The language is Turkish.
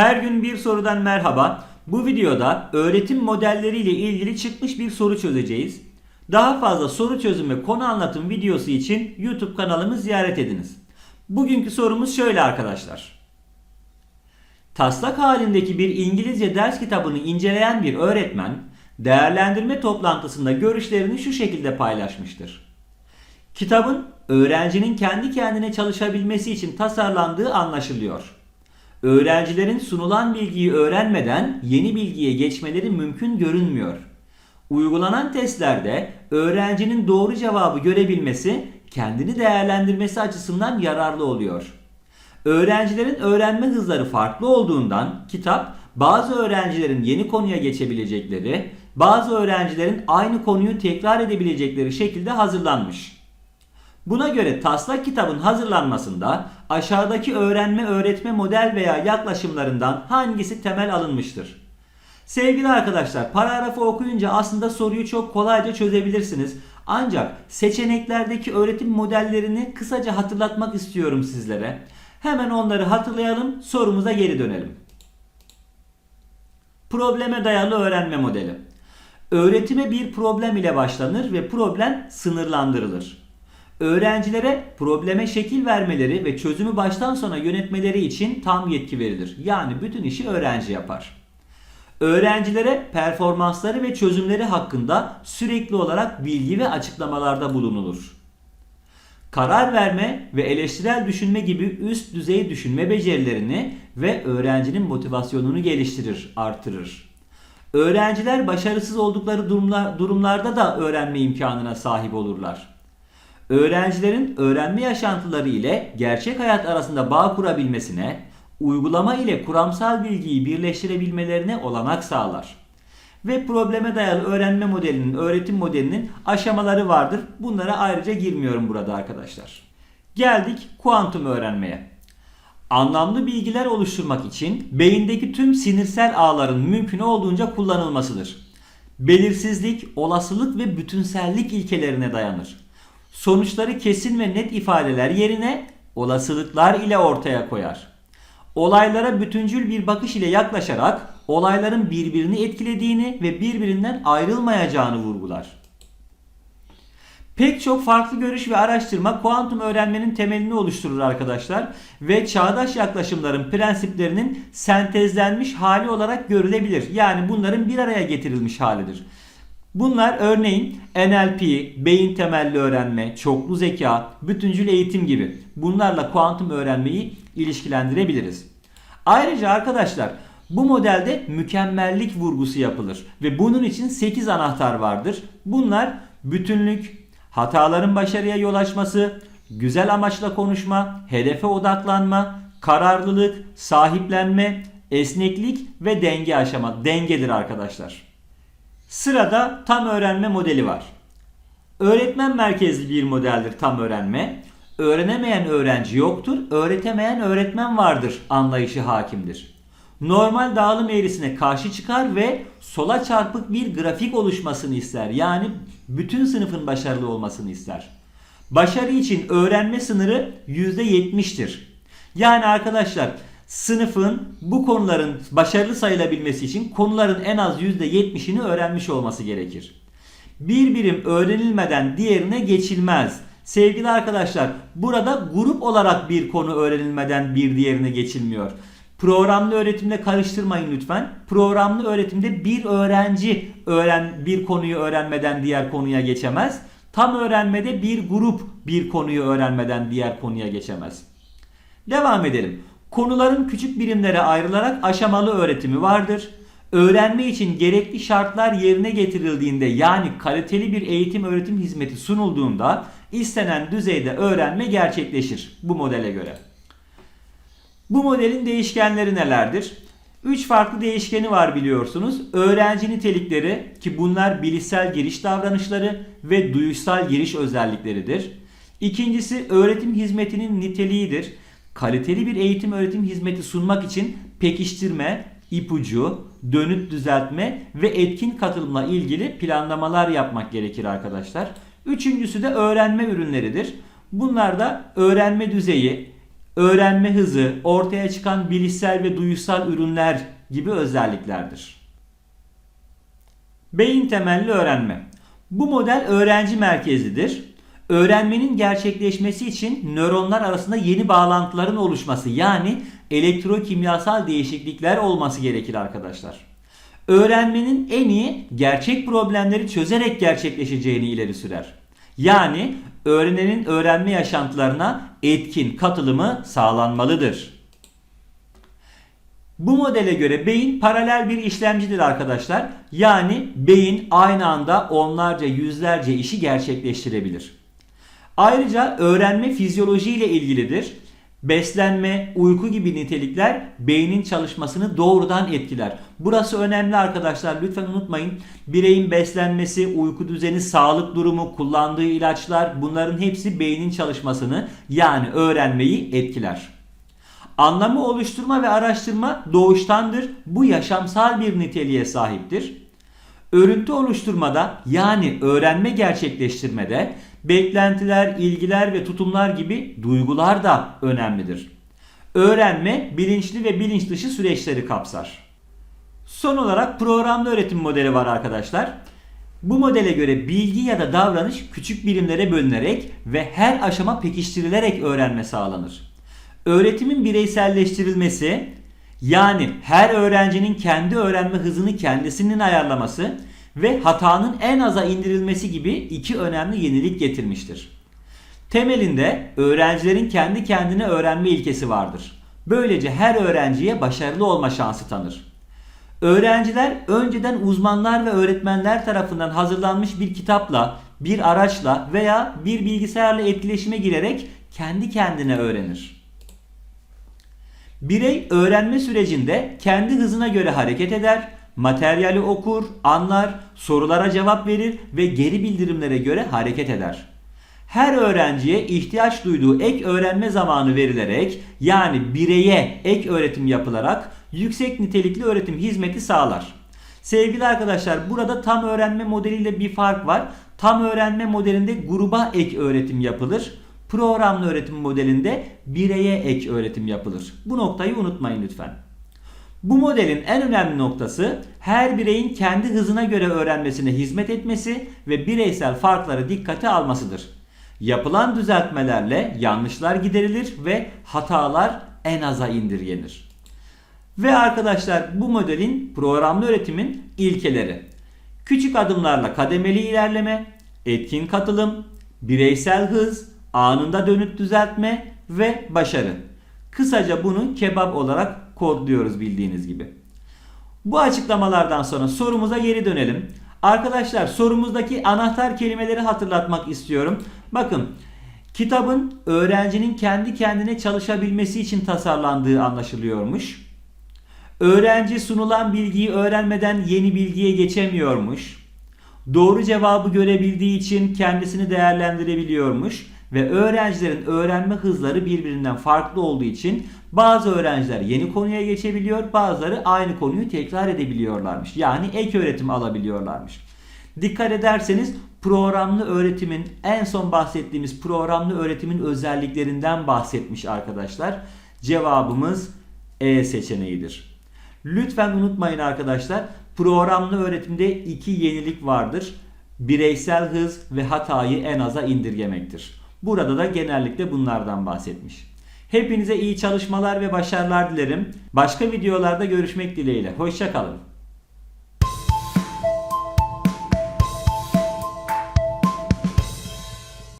Her gün bir sorudan merhaba. Bu videoda öğretim modelleriyle ilgili çıkmış bir soru çözeceğiz. Daha fazla soru çözüm ve konu anlatım videosu için YouTube kanalımı ziyaret ediniz. Bugünkü sorumuz şöyle arkadaşlar. Taslak halindeki bir İngilizce ders kitabını inceleyen bir öğretmen, değerlendirme toplantısında görüşlerini şu şekilde paylaşmıştır. Kitabın öğrencinin kendi kendine çalışabilmesi için tasarlandığı anlaşılıyor. Öğrencilerin sunulan bilgiyi öğrenmeden yeni bilgiye geçmeleri mümkün görünmüyor. Uygulanan testlerde öğrencinin doğru cevabı görebilmesi kendini değerlendirmesi açısından yararlı oluyor. Öğrencilerin öğrenme hızları farklı olduğundan kitap bazı öğrencilerin yeni konuya geçebilecekleri, bazı öğrencilerin aynı konuyu tekrar edebilecekleri şekilde hazırlanmış. Buna göre taslak kitabın hazırlanmasında aşağıdaki öğrenme öğretme model veya yaklaşımlarından hangisi temel alınmıştır? Sevgili arkadaşlar paragrafı okuyunca aslında soruyu çok kolayca çözebilirsiniz. Ancak seçeneklerdeki öğretim modellerini kısaca hatırlatmak istiyorum sizlere. Hemen onları hatırlayalım sorumuza geri dönelim. Probleme dayalı öğrenme modeli. Öğretime bir problem ile başlanır ve problem sınırlandırılır. Öğrencilere probleme şekil vermeleri ve çözümü baştan sona yönetmeleri için tam yetki verilir. Yani bütün işi öğrenci yapar. Öğrencilere performansları ve çözümleri hakkında sürekli olarak bilgi ve açıklamalarda bulunulur. Karar verme ve eleştirel düşünme gibi üst düzey düşünme becerilerini ve öğrencinin motivasyonunu geliştirir, artırır. Öğrenciler başarısız oldukları durumlar, durumlarda da öğrenme imkanına sahip olurlar. Öğrencilerin öğrenme yaşantıları ile gerçek hayat arasında bağ kurabilmesine, uygulama ile kuramsal bilgiyi birleştirebilmelerine olanak sağlar. Ve probleme dayalı öğrenme modelinin, öğretim modelinin aşamaları vardır. Bunlara ayrıca girmiyorum burada arkadaşlar. Geldik kuantum öğrenmeye. Anlamlı bilgiler oluşturmak için beyindeki tüm sinirsel ağların mümkün olduğunca kullanılmasıdır. Belirsizlik, olasılık ve bütünsellik ilkelerine dayanır. Sonuçları kesin ve net ifadeler yerine olasılıklar ile ortaya koyar. Olaylara bütüncül bir bakış ile yaklaşarak olayların birbirini etkilediğini ve birbirinden ayrılmayacağını vurgular. Pek çok farklı görüş ve araştırma kuantum öğrenmenin temelini oluşturur arkadaşlar ve çağdaş yaklaşımların prensiplerinin sentezlenmiş hali olarak görülebilir. Yani bunların bir araya getirilmiş halidir. Bunlar örneğin NLP, beyin temelli öğrenme, çoklu zeka, bütüncül eğitim gibi. Bunlarla kuantum öğrenmeyi ilişkilendirebiliriz. Ayrıca arkadaşlar bu modelde mükemmellik vurgusu yapılır ve bunun için 8 anahtar vardır. Bunlar bütünlük, hataların başarıya yol açması, güzel amaçla konuşma, hedefe odaklanma, kararlılık, sahiplenme, esneklik ve denge aşama dengedir arkadaşlar. Sırada tam öğrenme modeli var. Öğretmen merkezli bir modeldir tam öğrenme. Öğrenemeyen öğrenci yoktur, öğretemeyen öğretmen vardır anlayışı hakimdir. Normal dağılım eğrisine karşı çıkar ve sola çarpık bir grafik oluşmasını ister. Yani bütün sınıfın başarılı olmasını ister. Başarı için öğrenme sınırı %70'tir. Yani arkadaşlar sınıfın bu konuların başarılı sayılabilmesi için konuların en az %70'ini öğrenmiş olması gerekir. Bir birim öğrenilmeden diğerine geçilmez. Sevgili arkadaşlar burada grup olarak bir konu öğrenilmeden bir diğerine geçilmiyor. Programlı öğretimle karıştırmayın lütfen. Programlı öğretimde bir öğrenci öğren bir konuyu öğrenmeden diğer konuya geçemez. Tam öğrenmede bir grup bir konuyu öğrenmeden diğer konuya geçemez. Devam edelim. Konuların küçük birimlere ayrılarak aşamalı öğretimi vardır. Öğrenme için gerekli şartlar yerine getirildiğinde yani kaliteli bir eğitim öğretim hizmeti sunulduğunda istenen düzeyde öğrenme gerçekleşir bu modele göre. Bu modelin değişkenleri nelerdir? 3 farklı değişkeni var biliyorsunuz. Öğrenci nitelikleri ki bunlar bilişsel giriş davranışları ve duyuşsal giriş özellikleridir. İkincisi öğretim hizmetinin niteliğidir. Kaliteli bir eğitim öğretim hizmeti sunmak için pekiştirme, ipucu, dönüt düzeltme ve etkin katılımla ilgili planlamalar yapmak gerekir arkadaşlar. Üçüncüsü de öğrenme ürünleridir. Bunlar da öğrenme düzeyi, öğrenme hızı, ortaya çıkan bilişsel ve duyusal ürünler gibi özelliklerdir. Beyin temelli öğrenme. Bu model öğrenci merkezlidir. Öğrenmenin gerçekleşmesi için nöronlar arasında yeni bağlantıların oluşması yani elektrokimyasal değişiklikler olması gerekir arkadaşlar. Öğrenmenin en iyi gerçek problemleri çözerek gerçekleşeceğini ileri sürer. Yani öğrenenin öğrenme yaşantılarına etkin katılımı sağlanmalıdır. Bu modele göre beyin paralel bir işlemcidir arkadaşlar. Yani beyin aynı anda onlarca yüzlerce işi gerçekleştirebilir. Ayrıca öğrenme fizyoloji ile ilgilidir. Beslenme, uyku gibi nitelikler beynin çalışmasını doğrudan etkiler. Burası önemli arkadaşlar. Lütfen unutmayın. Bireyin beslenmesi, uyku düzeni, sağlık durumu, kullandığı ilaçlar bunların hepsi beynin çalışmasını yani öğrenmeyi etkiler. Anlamı oluşturma ve araştırma doğuştandır. Bu yaşamsal bir niteliğe sahiptir. Örüntü oluşturmada yani öğrenme gerçekleştirmede beklentiler, ilgiler ve tutumlar gibi duygular da önemlidir. Öğrenme bilinçli ve bilinç dışı süreçleri kapsar. Son olarak programlı öğretim modeli var arkadaşlar. Bu modele göre bilgi ya da davranış küçük birimlere bölünerek ve her aşama pekiştirilerek öğrenme sağlanır. Öğretimin bireyselleştirilmesi yani her öğrencinin kendi öğrenme hızını kendisinin ayarlaması ve hatanın en aza indirilmesi gibi iki önemli yenilik getirmiştir. Temelinde öğrencilerin kendi kendine öğrenme ilkesi vardır. Böylece her öğrenciye başarılı olma şansı tanır. Öğrenciler önceden uzmanlar ve öğretmenler tarafından hazırlanmış bir kitapla, bir araçla veya bir bilgisayarla etkileşime girerek kendi kendine öğrenir. Birey öğrenme sürecinde kendi hızına göre hareket eder, materyali okur, anlar, sorulara cevap verir ve geri bildirimlere göre hareket eder. Her öğrenciye ihtiyaç duyduğu ek öğrenme zamanı verilerek yani bireye ek öğretim yapılarak yüksek nitelikli öğretim hizmeti sağlar. Sevgili arkadaşlar burada tam öğrenme modeliyle bir fark var. Tam öğrenme modelinde gruba ek öğretim yapılır. Programlı öğretim modelinde bireye ek öğretim yapılır. Bu noktayı unutmayın lütfen. Bu modelin en önemli noktası her bireyin kendi hızına göre öğrenmesine hizmet etmesi ve bireysel farkları dikkate almasıdır. Yapılan düzeltmelerle yanlışlar giderilir ve hatalar en aza indirgenir. Ve arkadaşlar bu modelin programlı öğretimin ilkeleri. Küçük adımlarla kademeli ilerleme, etkin katılım, bireysel hız, anında dönüt düzeltme ve başarı. Kısaca bunu kebap olarak kodluyoruz bildiğiniz gibi. Bu açıklamalardan sonra sorumuza geri dönelim. Arkadaşlar sorumuzdaki anahtar kelimeleri hatırlatmak istiyorum. Bakın kitabın öğrencinin kendi kendine çalışabilmesi için tasarlandığı anlaşılıyormuş. Öğrenci sunulan bilgiyi öğrenmeden yeni bilgiye geçemiyormuş. Doğru cevabı görebildiği için kendisini değerlendirebiliyormuş ve öğrencilerin öğrenme hızları birbirinden farklı olduğu için bazı öğrenciler yeni konuya geçebiliyor, bazıları aynı konuyu tekrar edebiliyorlarmış. Yani ek öğretim alabiliyorlarmış. Dikkat ederseniz programlı öğretimin en son bahsettiğimiz programlı öğretimin özelliklerinden bahsetmiş arkadaşlar. Cevabımız E seçeneğidir. Lütfen unutmayın arkadaşlar. Programlı öğretimde iki yenilik vardır. Bireysel hız ve hatayı en aza indirgemektir. Burada da genellikle bunlardan bahsetmiş. Hepinize iyi çalışmalar ve başarılar dilerim. Başka videolarda görüşmek dileğiyle. Hoşçakalın.